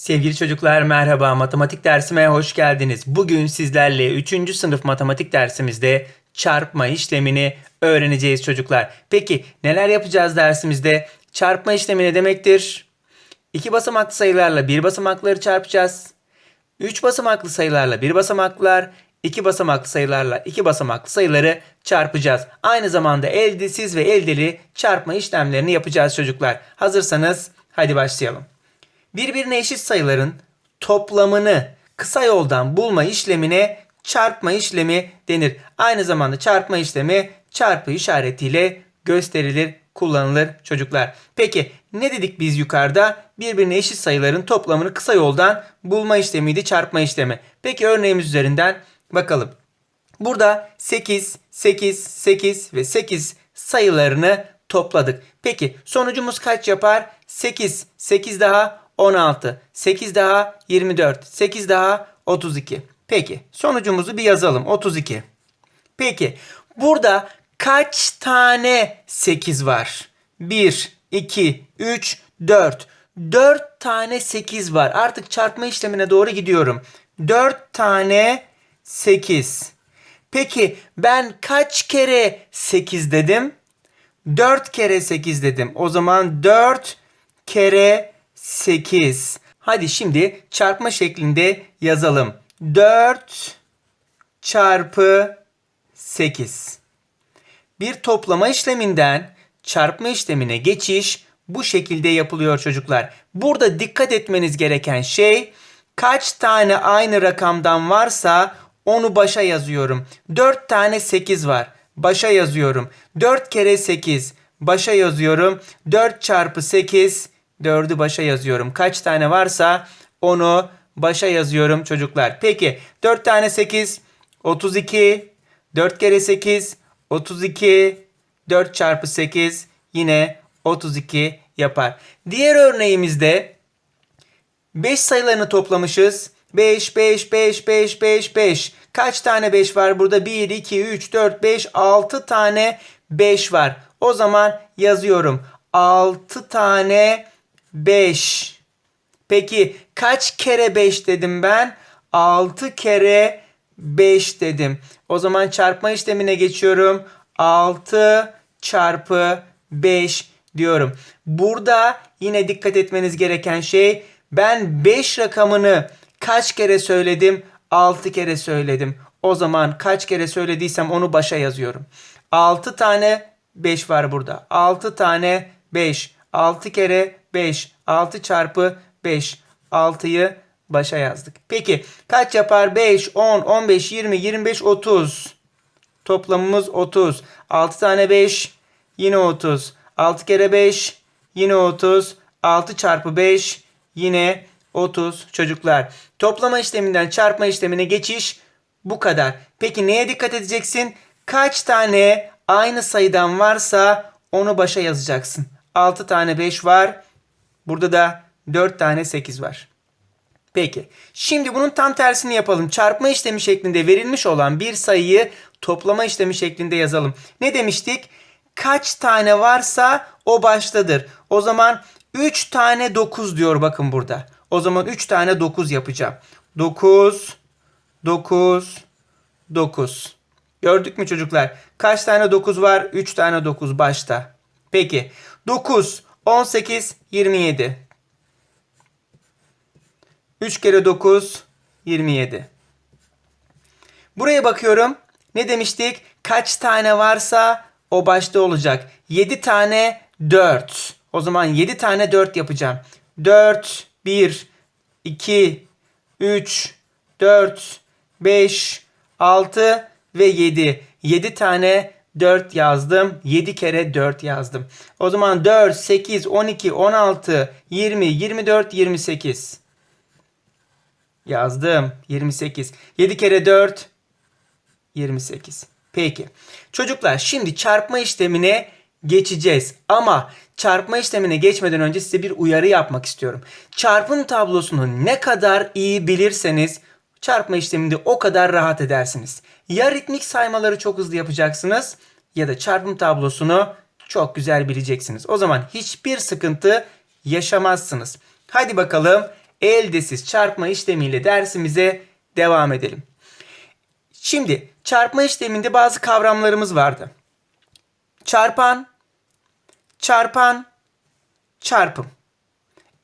Sevgili çocuklar merhaba matematik dersime hoş geldiniz. Bugün sizlerle 3. sınıf matematik dersimizde çarpma işlemini öğreneceğiz çocuklar. Peki neler yapacağız dersimizde? Çarpma işlemi ne demektir? İki basamaklı sayılarla bir basamakları çarpacağız. Üç basamaklı sayılarla bir basamaklılar, iki basamaklı sayılarla iki basamaklı sayıları çarpacağız. Aynı zamanda eldesiz ve eldeli çarpma işlemlerini yapacağız çocuklar. Hazırsanız hadi başlayalım. Birbirine eşit sayıların toplamını kısa yoldan bulma işlemine çarpma işlemi denir. Aynı zamanda çarpma işlemi çarpı işaretiyle gösterilir, kullanılır çocuklar. Peki ne dedik biz yukarıda? Birbirine eşit sayıların toplamını kısa yoldan bulma işlemiydi çarpma işlemi. Peki örneğimiz üzerinden bakalım. Burada 8, 8, 8 ve 8 sayılarını topladık. Peki sonucumuz kaç yapar? 8, 8 daha 16, 8 daha 24, 8 daha 32. Peki sonucumuzu bir yazalım 32. Peki burada kaç tane 8 var? 1, 2, 3, 4. 4 tane 8 var. Artık çarpma işlemine doğru gidiyorum. 4 tane 8. Peki ben kaç kere 8 dedim? 4 kere 8 dedim. O zaman 4 kere 8. Hadi şimdi çarpma şeklinde yazalım. 4 çarpı 8. Bir toplama işleminden çarpma işlemine geçiş bu şekilde yapılıyor çocuklar. Burada dikkat etmeniz gereken şey kaç tane aynı rakamdan varsa onu başa yazıyorum. 4 tane 8 var. Başa yazıyorum. 4 kere 8 başa yazıyorum. 4 çarpı 8 4'ü başa yazıyorum. Kaç tane varsa onu başa yazıyorum çocuklar. Peki 4 tane 8 32 4 kere 8 32 4 çarpı 8 yine 32 yapar. Diğer örneğimizde 5 sayılarını toplamışız. 5, 5, 5, 5, 5, 5. Kaç tane 5 var burada? 1, 2, 3, 4, 5, 6 tane 5 var. O zaman yazıyorum. 6 tane 5. Peki kaç kere 5 dedim ben? 6 kere 5 dedim. O zaman çarpma işlemine geçiyorum. 6 çarpı 5 diyorum. Burada yine dikkat etmeniz gereken şey ben 5 rakamını kaç kere söyledim? 6 kere söyledim. O zaman kaç kere söylediysem onu başa yazıyorum. 6 tane 5 var burada. 6 tane 5. 6 kere 5. 6 çarpı 5. 6'yı başa yazdık. Peki kaç yapar? 5, 10, 15, 20, 25, 30. Toplamımız 30. 6 tane 5 yine 30. 6 kere 5 yine 30. 6 çarpı 5 yine 30 çocuklar. Toplama işleminden çarpma işlemine geçiş bu kadar. Peki neye dikkat edeceksin? Kaç tane aynı sayıdan varsa onu başa yazacaksın. 6 tane 5 var. Burada da 4 tane 8 var. Peki. Şimdi bunun tam tersini yapalım. Çarpma işlemi şeklinde verilmiş olan bir sayıyı toplama işlemi şeklinde yazalım. Ne demiştik? Kaç tane varsa o baştadır. O zaman 3 tane 9 diyor bakın burada. O zaman 3 tane 9 yapacağım. 9 9 9. Gördük mü çocuklar? Kaç tane 9 var? 3 tane 9 başta. Peki. 9 18 27. 3 kere 9 27. Buraya bakıyorum. Ne demiştik? Kaç tane varsa o başta olacak. 7 tane 4. O zaman 7 tane 4 yapacağım. 4 1 2 3 4 5 6 ve 7. 7 tane 4 yazdım. 7 kere 4 yazdım. O zaman 4, 8, 12, 16, 20, 24, 28. Yazdım. 28. 7 kere 4 28. Peki. Çocuklar şimdi çarpma işlemine geçeceğiz. Ama çarpma işlemine geçmeden önce size bir uyarı yapmak istiyorum. Çarpım tablosunu ne kadar iyi bilirseniz çarpma işleminde o kadar rahat edersiniz. Ya ritmik saymaları çok hızlı yapacaksınız ya da çarpım tablosunu çok güzel bileceksiniz. O zaman hiçbir sıkıntı yaşamazsınız. Hadi bakalım eldesiz çarpma işlemiyle dersimize devam edelim. Şimdi çarpma işleminde bazı kavramlarımız vardı. Çarpan, çarpan, çarpım.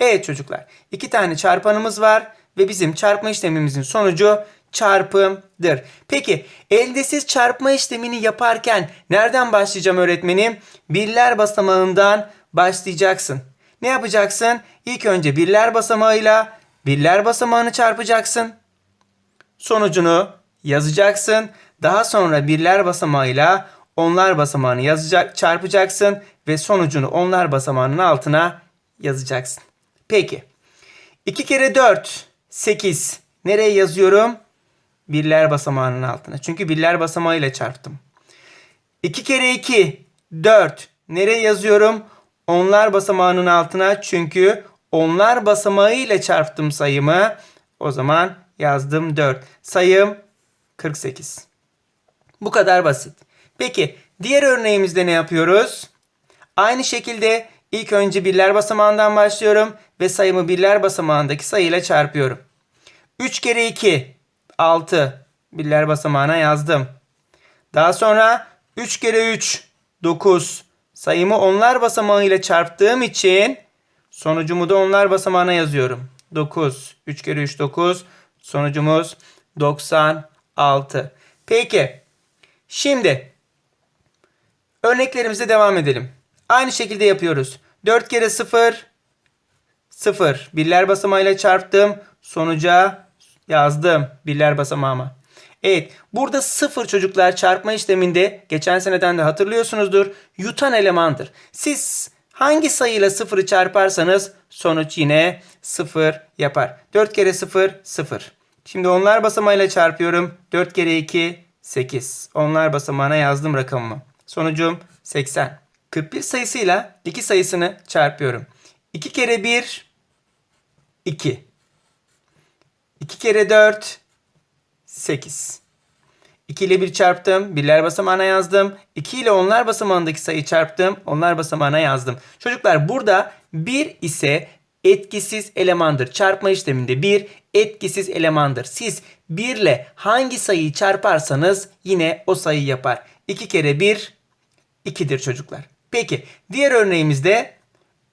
Evet çocuklar, iki tane çarpanımız var ve bizim çarpma işlemimizin sonucu çarpımdır. Peki eldesiz çarpma işlemini yaparken nereden başlayacağım öğretmenim? Birler basamağından başlayacaksın. Ne yapacaksın? İlk önce birler basamağıyla birler basamağını çarpacaksın. Sonucunu yazacaksın. Daha sonra birler basamağıyla onlar basamağını yazacak, çarpacaksın ve sonucunu onlar basamağının altına yazacaksın. Peki. 2 kere 4 8. Nereye yazıyorum? Birler basamağının altına. Çünkü birler basamağıyla çarptım. 2 kere 2 4. Nereye yazıyorum? Onlar basamağının altına. Çünkü onlar basamağıyla çarptım sayımı. O zaman yazdım 4. Sayım 48. Bu kadar basit. Peki diğer örneğimizde ne yapıyoruz? Aynı şekilde ilk önce birler basamağından başlıyorum ve sayımı birler basamağındaki sayıyla çarpıyorum. 3 kere 2 6 birler basamağına yazdım. Daha sonra 3 kere 3 9 sayımı onlar basamağıyla çarptığım için sonucumu da onlar basamağına yazıyorum. 9 3 kere 3 9 sonucumuz 96. Peki şimdi örneklerimize devam edelim. Aynı şekilde yapıyoruz. 4 kere 0 0 birler basamağıyla çarptım. Sonuca yazdım birler basamağıma. Evet burada sıfır çocuklar çarpma işleminde geçen seneden de hatırlıyorsunuzdur. Yutan elemandır. Siz hangi sayıyla sıfırı çarparsanız sonuç yine sıfır yapar. 4 kere 0 0. Şimdi onlar basamağıyla çarpıyorum. 4 kere 2 8. Onlar basamağına yazdım rakamımı. Sonucum 80. 41 sayısıyla 2 sayısını çarpıyorum. 2 kere 1 2. 2 kere 4 8. 2 ile 1 çarptım. Birler basamağına yazdım. 2 ile onlar basamağındaki sayı çarptım. Onlar basamağına yazdım. Çocuklar burada 1 ise etkisiz elemandır. Çarpma işleminde 1 etkisiz elemandır. Siz 1 ile hangi sayıyı çarparsanız yine o sayı yapar. 2 kere 1 2'dir çocuklar. Peki diğer örneğimizde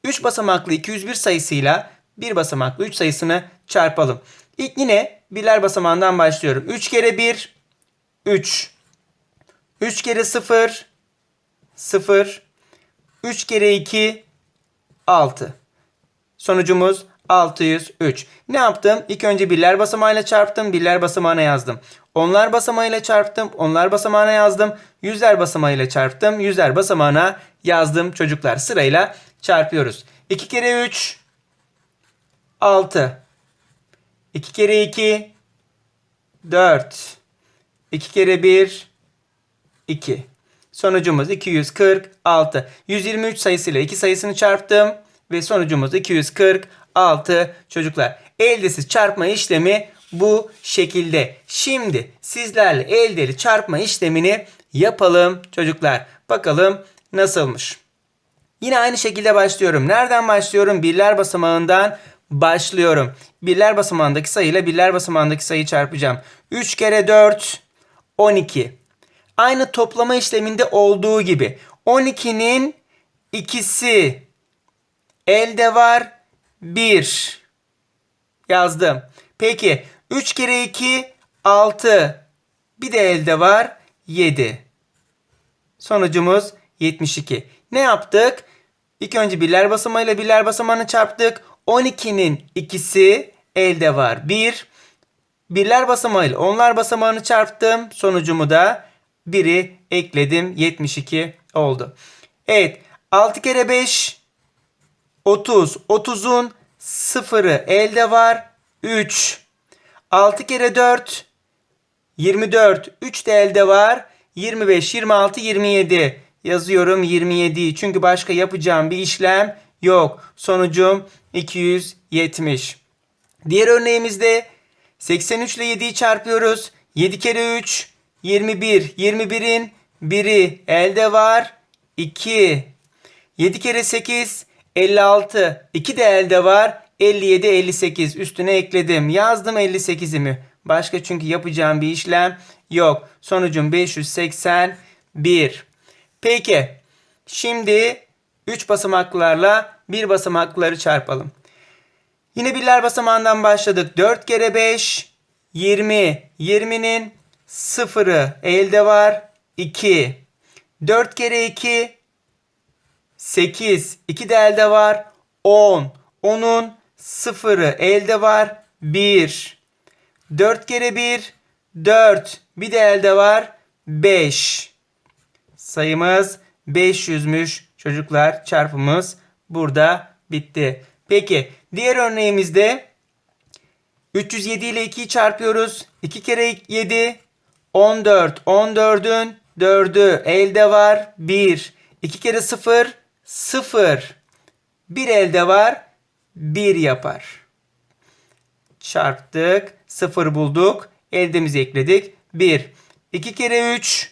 3 basamaklı 201 sayısıyla 1 basamaklı 3 sayısını çarpalım. İlk yine birler basamağından başlıyorum. 3 kere 1 3. 3 kere 0 0. 3 kere 2 6. Sonucumuz 603. Ne yaptım? İlk önce birler basamağıyla çarptım. Birler basamağına yazdım. Onlar basamağıyla çarptım. Onlar basamağına yazdım. Yüzler basamağıyla çarptım. Yüzler basamağına yazdım. Çocuklar sırayla çarpıyoruz. 2 kere 3 6. 2 kere 2 4. 2 kere 1 2. Sonucumuz 246. 123 sayısıyla 2 sayısını çarptım ve sonucumuz 246 çocuklar. Eldesiz çarpma işlemi bu şekilde. Şimdi sizlerle eldeli çarpma işlemini yapalım çocuklar. Bakalım nasılmış. Yine aynı şekilde başlıyorum. Nereden başlıyorum? Birler basamağından başlıyorum. Birler basamağındaki sayıyla birler basamağındaki sayıyı çarpacağım. 3 kere 4 12. Aynı toplama işleminde olduğu gibi 12'nin ikisi elde var 1 yazdım. Peki 3 kere 2 6 bir de elde var 7. Sonucumuz 72. Ne yaptık? İlk önce birler basamağıyla birler basamağını çarptık. 12'nin ikisi elde var. 1. Birler basamağıyla onlar basamağını çarptım. Sonucumu da 1'i ekledim. 72 oldu. Evet. 6 kere 5 30. 30'un sıfırı elde var. 3. 6 kere 4 24. 3 de elde var. 25, 26, 27. Yazıyorum 27'yi. Çünkü başka yapacağım bir işlem yok. Sonucum 270. Diğer örneğimizde 83 ile 7'yi çarpıyoruz. 7 kere 3 21. 21'in biri elde var. 2. 7 kere 8 56. 2 de elde var. 57 58 üstüne ekledim. Yazdım 58'imi. Başka çünkü yapacağım bir işlem yok. Sonucum 581. Peki. Şimdi 3 basamaklarla 1 basamakları çarpalım. Yine birler basamağından başladık. 4 kere 5 20. 20'nin sıfırı elde var. 2. 4 kere 2 8. 2 de elde var. 10. 10'un sıfırı elde var. 1. 4 kere 1 4. Bir de elde var. 5. Sayımız 500'müş çocuklar. Çarpımız burada bitti. Peki diğer örneğimizde 307 ile 2'yi çarpıyoruz. 2 kere 7 14. 14'ün 4'ü elde var. 1. 2 kere 0 0. Bir elde var. 1 yapar. Çarptık. 0 bulduk. Eldemizi ekledik. 1. 2 kere 3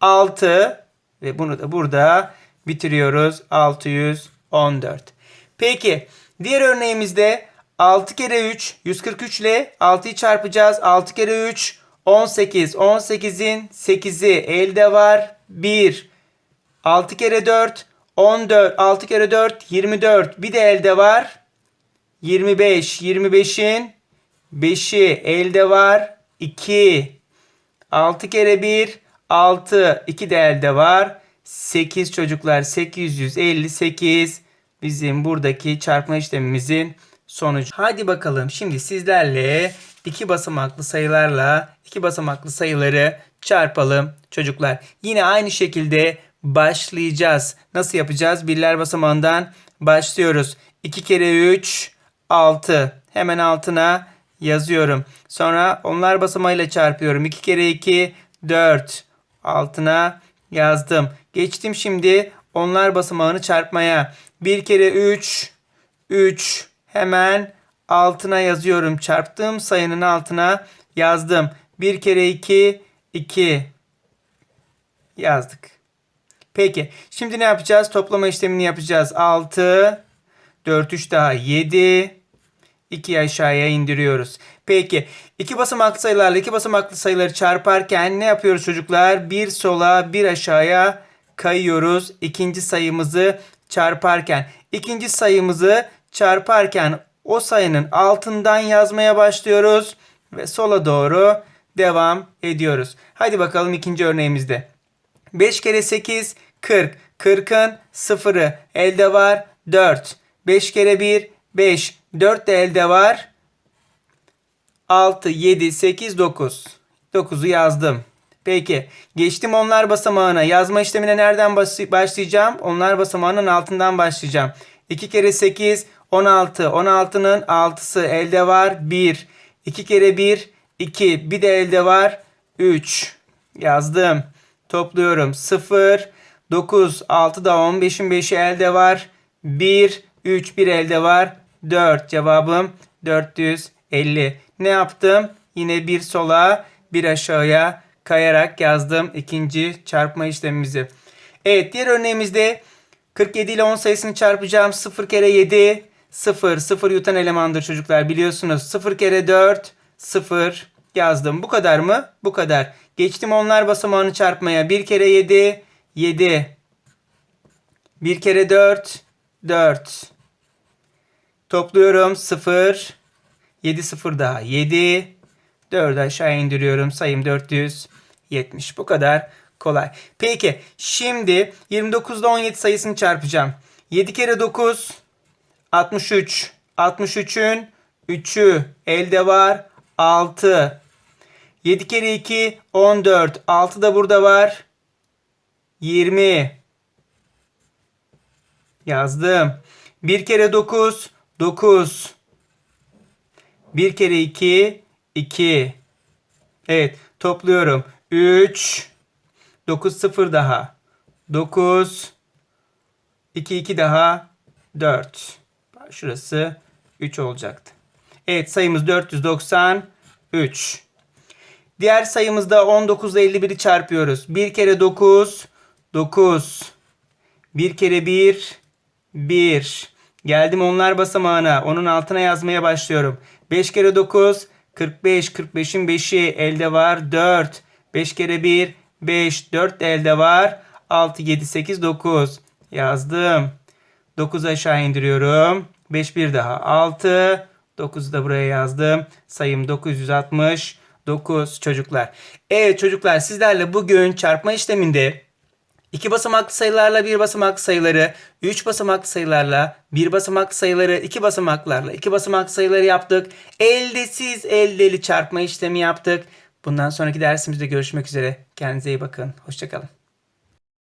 6 ve bunu da burada bitiriyoruz. 614. Peki diğer örneğimizde 6 kere 3 143 ile 6'yı çarpacağız. 6 kere 3 18. 18'in 8'i elde var. 1. 6 kere 4 14. 6 kere 4 24. Bir de elde var. 25. 25'in 5'i elde var. 2. 6 kere 1 6. 2 de elde var. 8 çocuklar 858 bizim buradaki çarpma işlemimizin sonucu. Hadi bakalım şimdi sizlerle iki basamaklı sayılarla iki basamaklı sayıları çarpalım çocuklar. Yine aynı şekilde başlayacağız. Nasıl yapacağız? Birler basamağından başlıyoruz. 2 kere 3 6. Hemen altına yazıyorum. Sonra onlar basamağıyla çarpıyorum. 2 kere 2 4. Altına yazdım. Geçtim şimdi onlar basamağını çarpmaya. 1 kere 3 3 hemen altına yazıyorum. Çarptığım sayının altına yazdım. 1 kere 2 2 yazdık. Peki şimdi ne yapacağız? Toplama işlemini yapacağız. 6 4 3 daha 7 2 aşağıya indiriyoruz. Peki iki basamaklı sayılarla iki basamaklı sayıları çarparken ne yapıyoruz çocuklar? Bir sola bir aşağıya kayıyoruz. İkinci sayımızı çarparken. ikinci sayımızı çarparken o sayının altından yazmaya başlıyoruz ve sola doğru devam ediyoruz. Hadi bakalım ikinci örneğimizde. 5 kere 8 40. 40'ın sıfırı elde var 4. 5 kere 1 5. 4 de elde var. 6, 7, 8, 9. 9'u yazdım. Peki geçtim onlar basamağına. Yazma işlemine nereden başlayacağım? Onlar basamağının altından başlayacağım. 2 kere 8 16. 16'nın 6'sı elde var. 1. 2 kere 1 2. Bir de elde var. 3. Yazdım. Topluyorum. 0 9 6 da 15'in 5'i elde var. 1 3 bir elde var. 4 cevabım 450. Ne yaptım? Yine bir sola bir aşağıya kayarak yazdım ikinci çarpma işlemimizi. Evet diğer örneğimizde 47 ile 10 sayısını çarpacağım. 0 kere 7 0 0 yutan elemandır çocuklar biliyorsunuz. 0 kere 4 0 yazdım. Bu kadar mı? Bu kadar. Geçtim onlar basamağını çarpmaya. 1 kere 7 7 1 kere 4 4 Topluyorum 0 7 0 daha 7 4 aşağı indiriyorum. Sayım 470. Bu kadar kolay. Peki şimdi 29 ile 17 sayısını çarpacağım. 7 kere 9 63. 63'ün 3'ü elde var. 6. 7 kere 2 14. 6 da burada var. 20. Yazdım. 1 kere 9 9. 1 kere 2 2. Evet topluyorum. 3 9 0 daha. 9 2 2 daha 4. Şurası 3 olacaktı. Evet sayımız 493. Diğer sayımızda 19 ile 51'i çarpıyoruz. 1 kere 9 9. 1 kere 1 1. Geldim onlar basamağına. Onun altına yazmaya başlıyorum. 5 kere 9 45. 45'in 5'i elde var 4. 5 kere 1 5. 4 de elde var. 6 7 8 9. Yazdım. 9 aşağı indiriyorum. 5 bir daha 6. 9'u da buraya yazdım. Sayım 969 çocuklar. Evet çocuklar sizlerle bugün çarpma işleminde İki basamaklı sayılarla bir basamaklı sayıları, üç basamaklı sayılarla bir basamaklı sayıları, iki basamaklarla iki basamaklı sayıları yaptık. Eldesiz eldeli çarpma işlemi yaptık. Bundan sonraki dersimizde görüşmek üzere. Kendinize iyi bakın. Hoşçakalın.